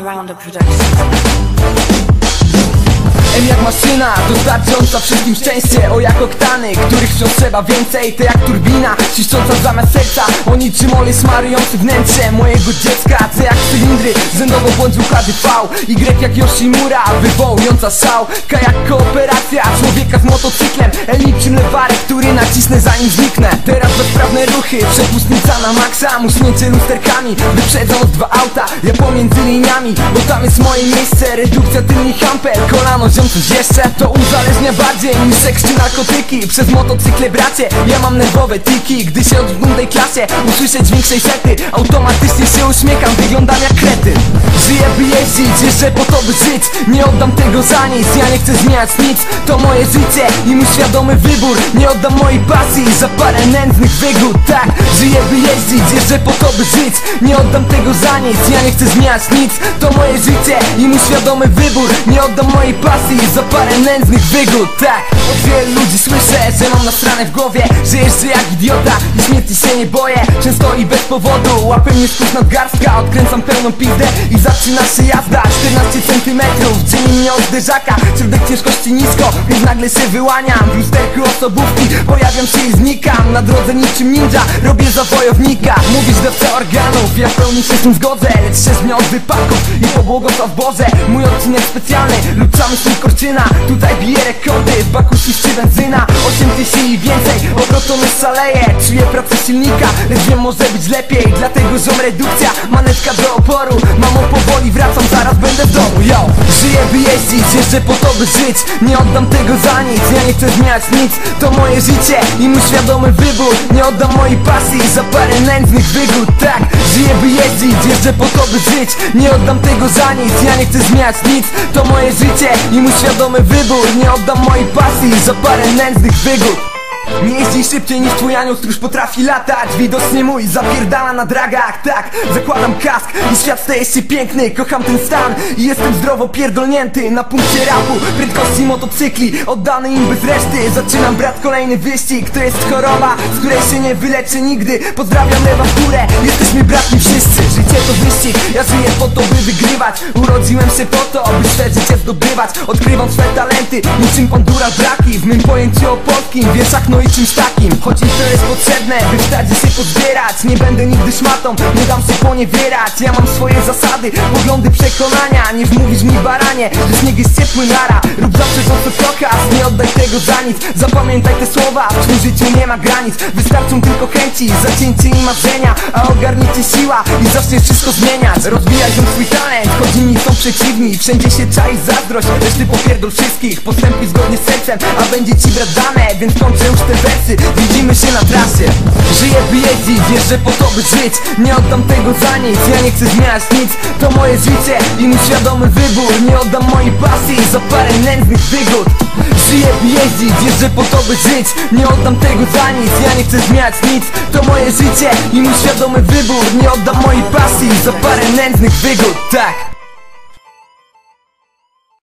around a production. Jak maszyna, dostarczająca wszystkim szczęście O jak oktany, których wciąż trzeba więcej To jak turbina, czyszcząca zamiast serca O niczym olej smarujący wnętrze mojego dziecka C jak cylindry, zędowo błąd układy V Y jak Yoshimura, wywołująca szał K jak kooperacja człowieka z motocyklem L lewarek, który nacisnę zanim zniknę. Teraz bezprawne ruchy, przepustnica na maksa Muśnięcie lusterkami, wyprzedząc dwa auta Ja pomiędzy liniami, bo tam jest moje miejsce Redukcja tylnych ampel, kolano ziom coś jeszcze To uzależnia bardziej niż seks czy narkotyki. Przez motocykle bracie, ja mam nerwowe tiki Gdy się odwrócę tej klasie, usłyszę dźwięk sety. Automatycznie się uśmiecham, wyglądam jak kretyn Żyję by jeździć, jeszcze po to by żyć. Nie oddam tego za nic, ja nie chcę zmieniać nic. To moje życie i mój świadomy wybór. Nie oddam mojej pasji za parę nędznych wygód. Tak, żyję by jeździć, jeszcze po to by żyć. Nie oddam tego za nic, ja nie chcę zmieniać nic. To moje życie i mój świadomy wybór. Nie oddam mojej pasji za parę nędznych wygód Tak, od wielu ludzi słyszę, że mam na stronę w głowie. Że jeżdżę jak idiota i śmierci się nie boję. Często i bez powodu, łapę mnie skórz nadgarstka Odkręcam pełną pizdę i zaczyna się jazda. 14 centymetrów, dzieli mnie od zderzaka ciężkości nisko, więc nagle się wyłaniam. W lusterku osobówki pojawiam się i znikam. Na drodze niczym ninja, robię za wojownika. Mówisz dawca organów, ja w pełni się z tym zgodzę. Lecz się zmiał od wypadków i pobłogosław Boże. Mój odcinek specjalny cały swój korczyna Tutaj bije rekordy, w baku świści benzyna. 8 tysięcy i więcej, obrotony szaleje. Czuję pracę silnika, lecz wiem może być lepiej. Dlatego ziom redukcja, manetka do oporu. Mamo powoli jeszcze po to by żyć Nie oddam tego za nic, ja nie chcę zmieniać nic. To moje życie i mój świadomy wybór. Nie oddam mojej pasji za parę nędznych wygód. Tak, żyję by jeździć, jeszcze po to by żyć. Nie oddam tego za nic, ja nie chcę zmieniać nic. To moje życie i mój świadomy wybór. Nie oddam mojej pasji za parę nędznych wygód nie jeździ szybciej niż twój anioł stróż potrafi latać. Widocznie mój zapierdala na dragach. Tak, zakładam kask i świat staje się piękny. Kocham ten stan i jestem zdrowo pierdolnięty. Na punkcie rapu, prędkości motocykli Oddany im bez reszty. Zaczynam brat kolejny wyścig. To jest choroba, z której się nie wyleczę nigdy. Pozdrawiam lewa w górę, jesteśmy bratni wszyscy. Życie to wyścig, ja żyję po to by wygrywać. Urodziłem się po to, by swe życie zdobywać. Odkrywam swe talenty, niczym pandura braki mym pojęciu o polskim, wieszak no i czymś takim. Choć to jest potrzebne, by wstać się pozbierać. Nie będę nigdy szmatą, nie dam się poniewierać. Ja mam swoje zasady, poglądy, przekonania. Nie wmówisz mi baranie, że śnieg jest ciepły nara. Rób zawsze to co kochasz, nie oddaj tego za nic. Zapamiętaj te słowa, w tym życiu nie ma granic. Wystarczą tylko chęci, zacięcie i marzenia. A ogarniecie siła i zaczniesz wszystko zmieniać. Rozwijaj się swój talent, choć inni są przeciwni. Wszędzie się czai zazdrość, lecz ty popierdol wszystkich. Postępuj zgodnie z sercem, a będzie ci brat dane Więc kończę już te wersy, widzimy się na trasie. Żyję by jeździć, jeżdżę po to by żyć. Nie oddam tego za nic, ja nie chcę zmieniać nic. To moje życie i mój świadomy wybór. Nie oddam mojej pasji za parę nędznych wygód. Żyję jeździć, jeżdżę po to by żyć. Nie oddam tego za nic, ja nie chcę zmieniać nic. To moje życie i mój świadomy wybór. Nie oddam mojej pasji za parę nędznych wygód, tak